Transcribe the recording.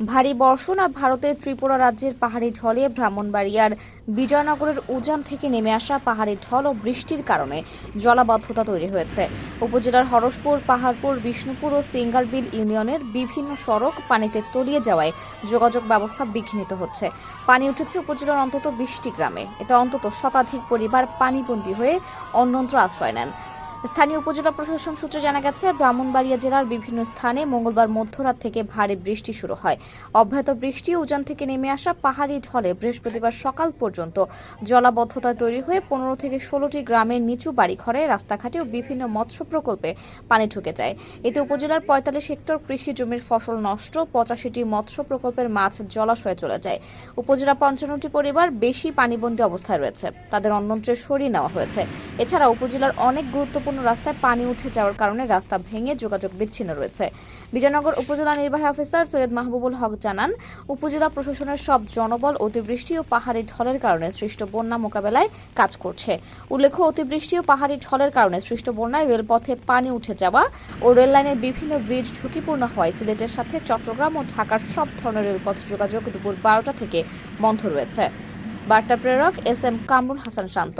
ভারী বর্ষণ আর ভারতের ত্রিপুরা রাজ্যের পাহাড়ি ঢলে ব্রাহ্মণবাড়িয়ার বিজয়নগরের উজান থেকে নেমে আসা পাহাড়ি ঢল ও বৃষ্টির কারণে জলাবদ্ধতা তৈরি হয়েছে। উপজেলার হরসপুর, পাহাড়পুর, বিষ্ণুপুর ও সিঙ্গারবিল ইউনিয়নের বিভিন্ন সড়ক পানিতে তলিয়ে যাওয়ায় যোগাযোগ ব্যবস্থা বিঘ্নিত হচ্ছে। পানি উঠেছে উপজেলার অন্তত বিশটি গ্রামে। এতে অন্তত শতাধিক পরিবার পানিবন্দী হয়ে অন্যত্র আশ্রয় নেন। স্থানীয় উপজেলা প্রশাসন সূত্রে জানা গেছে, ব্রাহ্মণবাড়িয়া জেলার বিভিন্ন স্থানে মঙ্গলবার মধ্যরাত থেকে ভারী বৃষ্টি শুরু হয়। অব্যাহত বৃষ্টি উজান থেকে নেমে আসা পাহাড়ি ঢলে বৃহস্পতিবার সকাল পর্যন্ত জলাবদ্ধতা তৈরি হয়ে পনেরো থেকে ষোলোটি গ্রামের নিচু বাড়িঘরে, রাস্তাঘাটে ও বিভিন্ন মৎস্য প্রকল্পে পানি ঢুকে যায়। এতে উপজেলার পঁয়তাল্লিশ হেক্টর কৃষি জমির ফসল নষ্ট, পঁচাশিটি মৎস্য প্রকল্পের মাছ জলাশয়ে চলে যায়। উপজেলা পঞ্চান্নটি পরিবার বেশি পানিবন্দী অবস্থায় রয়েছে। তাদের অন্যত্রে সরিয়ে নেওয়া হয়েছে। এছাড়া উপজেলার অনেক গুরুত্বপূর্ণ রাস্তায় পানি উঠে যাওয়ার কারণে রাস্তা ভেঙে যোগাযোগ বিচ্ছিন্ন রয়েছে। বিজয়নগর উপজেলা নির্বাহী অফিসার সৈয়দ মাহবুবুল হক জানান, উপজেলা প্রশাসনের সব জনবল অতিবৃষ্টি ও পাহাড়ি ঢলের কারণে সৃষ্ট বন্যা মোকাবেলায় কাজ করছে। উল্লেখ্য, অতিবৃষ্টি ও পাহাড়ি ঢলের কারণে সৃষ্ট বন্যায় রেলপথে পানি উঠে যাওয়া ও রেল লাইনের বিভিন্ন ব্রিজ ঝুঁকিপূর্ণ হওয়ায় সিলেটের সাথে চট্টগ্রাম ও ঢাকার সব ধরনের রেলপথ যোগাযোগ দুপুর বারোটা থেকে বন্ধ রয়েছে। বার্তা প্রেরক এস এম কামরুল হাসান শান্ত।